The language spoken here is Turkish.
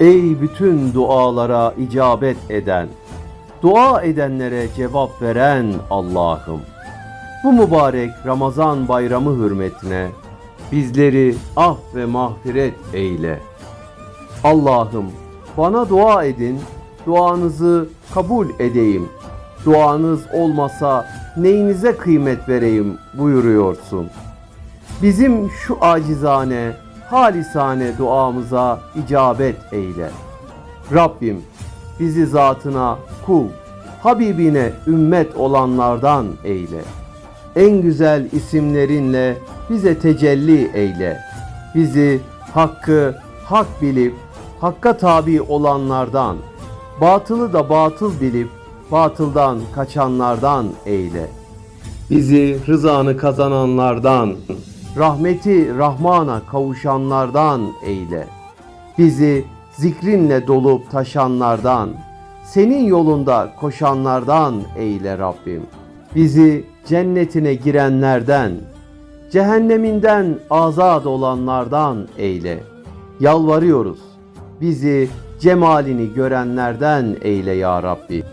Ey bütün dualara icabet eden, dua edenlere cevap veren Allah'ım. Bu mübarek Ramazan bayramı hürmetine bizleri af ve mağfiret eyle. Allah'ım bana dua edin, duanızı kabul edeyim. Duanız olmasa neyinize kıymet vereyim buyuruyorsun. Bizim şu acizane, halisane duamıza icabet eyle. Rabbim bizi zatına kul, Habibine ümmet olanlardan eyle. En güzel isimlerinle bize tecelli eyle. Bizi hakkı hak bilip hakka tabi olanlardan, batılı da batıl bilip batıldan kaçanlardan eyle. Bizi rızanı kazananlardan, rahmeti Rahman'a kavuşanlardan eyle. Bizi zikrinle dolup taşanlardan, senin yolunda koşanlardan eyle Rabbim. Bizi cennetine girenlerden, cehenneminden azad olanlardan eyle. Yalvarıyoruz. Bizi cemalini görenlerden eyle ya Rabbi.